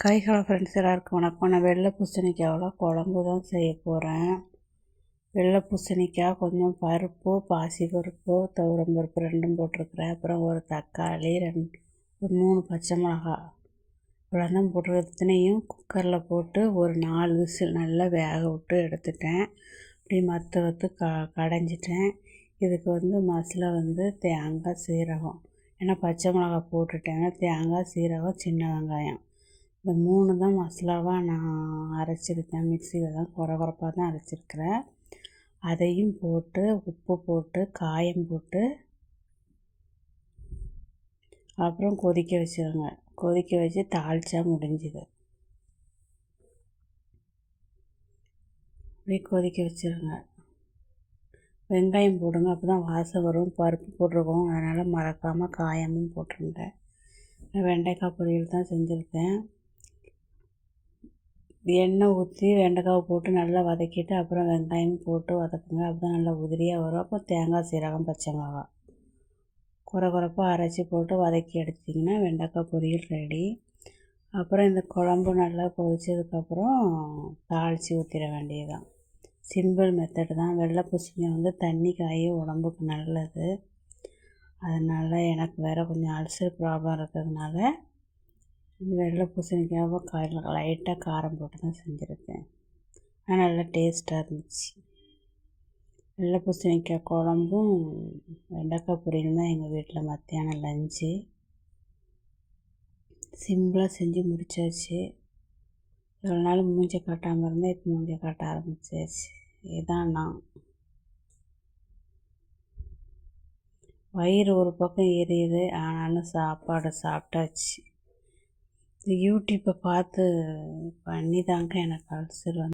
Hi hello friends எல்லாருக்கும் வணக்கம். நான் வெள்ளை பூசணிக்காவில் குழம்பு தான் செய்ய போகிறேன் வெள்ளை பூசணிக்காய் கொஞ்சம் பருப்பு பாசி பருப்பு துவரம் பருப்பு ரெண்டும் போட்டிருக்கிறேன். அப்புறம் ஒரு தக்காளி ரெண்டு ஒரு மூணு பச்சை மிளகா. இவ்வளோ தான் போட்டிருக்கிறதுனையும் குக்கரில் போட்டு ஒரு நாலு விசில் நல்லா வேக விட்டு எடுத்துட்டேன். அப்படி மற்ற வத்து க கடைஞ்சிட்டேன். இதுக்கு வந்து மசாலா வந்து தேங்காய் சீரகம். ஏன்னா பச்சை மிளகா போட்டுட்டேங்க தேங்காய் சீரகம் சின்ன வெங்காயம். இந்த மூணு தான் மசாலாவாக நான் அரைச்சிருக்கேன். மிக்சியில் தான் குறை குறைப்பாக தான் அரைச்சிருக்கிறேன். அதையும் போட்டு உப்பு போட்டு காயம் போட்டு அப்புறம் கொதிக்க வச்சுருங்க. கொதிக்க வச்சு தாளித்தா முடிஞ்சுது. அப்படியே கொதிக்க வச்சுருங்க. வெங்காயம் போடுங்க. அப்போ தான் வாசம் வரும். பருப்பு போட்டிருக்கோம். அதனால் மறக்காமல் காயமும் போட்டுருங்க வெண்டைக்காய் பொரியல் தான் செஞ்சுருக்கேன். எண்ணெய் ஊற்றி வெண்டைக்காவை போட்டு நல்லா வதக்கிட்டு அப்புறம் வெங்காயம் போட்டு வதக்குங்க. அப்போ தான் நல்லா உதிரியாக வரும். அப்போ தேங்காய் சீரகம் பச்சை மிளகாய் குறை குறைப்பாக அரைச்சி போட்டு வதக்கி எடுத்திங்கன்னா வெண்டைக்காய் பொரியல் ரெடி அப்புறம் இந்த குழம்பு நல்லா கொதிச்சதுக்கப்புறம் தாளித்து ஊற்றிட வேண்டியதுதான். சிம்பிள் மெத்தடு தான். வெள்ளை பூசணி வந்து தண்ணி காய் உடம்புக்கு நல்லது. அதனால் எனக்கு வேறு கொஞ்சம் அல்சர் ப்ராப்ளம் இருக்கிறதுனால வெள்ளை பூசணிக்காவை காயில் லைட்டாக காரம் போட்டு தான் செஞ்சுருக்கேன். ஆனால் நல்லா டேஸ்ட்டாக இருந்துச்சு. வெள்ளை பூசணிக்காய் குழம்பும் வெண்டைக்காய் பொரியலும் தான் எங்கள் வீட்டில் மத்தியானம் லஞ்சு சிம்பிளாக செஞ்சு முடித்தாச்சு இவ்வளோ நாள் மூஞ்சை காட்டாமல் இருந்தால் இப்போ மூஞ்சை காட்ட ஆரம்பிச்சாச்சு. இதுதான் நான். வயிறு ஒரு பக்கம் எரியுது ஆனாலும் சாப்பாடு சாப்பிட்டாச்சு. இந்த யூடியூப்பை பார்த்து பண்ணி தாங்க எனக்கு அல்சர் வந்து.